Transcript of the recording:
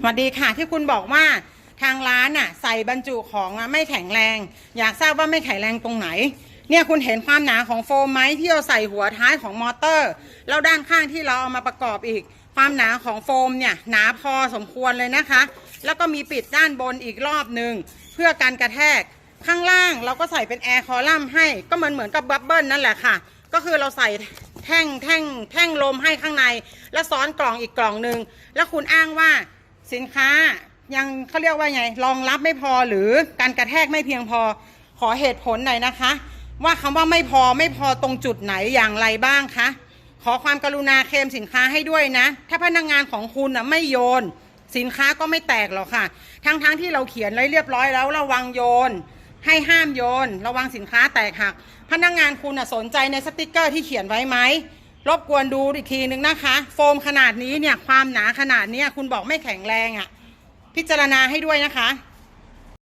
สวัสดีค่ะที่คุณบอกว่าทางร้านน่ะ ใส่บรรจุของอะไม่แข็งแรง อยากทราบว่าไม่แข็งแรงตรงไหน เนี่ยคุณเห็นความหนาของโฟมไหมที่เราใส่หัวท้ายของมอเตอร์ แล้วด้านข้างที่เราเอามาประกอบอีก ความหนาของโฟมเนี่ยหนาพอสมควรเลยนะคะ แล้วก็มีปิดด้านบนอีกรอบหนึ่งเพื่อการกระแทกข้างล่างเราก็ใส่เป็นแอร์คอลัมน์ให้ก็เหมือนเหมือนกับบับเบิ้ลนั่นแหละค่ะ ก็คือเราใส่แท่งแท่งแท่งลมให้ข้างใน แล้วซ้อนกล่องอีกกล่องหนึ่งแล้วคุณอ้างว่า สินค้ายังเขาเรียกว่าไงรองรับไม่พอหรือการกระแทกไม่เพียงพอขอเหตุผลหน่อยนะคะ ว่าคำว่าไม่พอไม่พอตรงจุดไหนอย่างไรบ้างคะขอความกรุณาเคลมสินค้าให้ด้วยนะ ถ้าพนักงานของคุณอะไม่โยน สินค้าก็ไม่แตกหรอกค่ะ ทั้งๆทที่เราเขียนไว้เรียบร้อยแล้วระวังโยน ให้ห้ามโยน ระวังสินค้าแตกหัก พนักงานคุณน่ะสนใจในสติกเกอร์ที่เขียนไว้ไหม รบกวนดูอีกทีนึงนะคะ โฟมขนาดนี้เนี่ยความหนาขนาดนี้คุณบอกไม่แข็งแรงอะ่ะ พิจารณาให้ด้วยนะคะ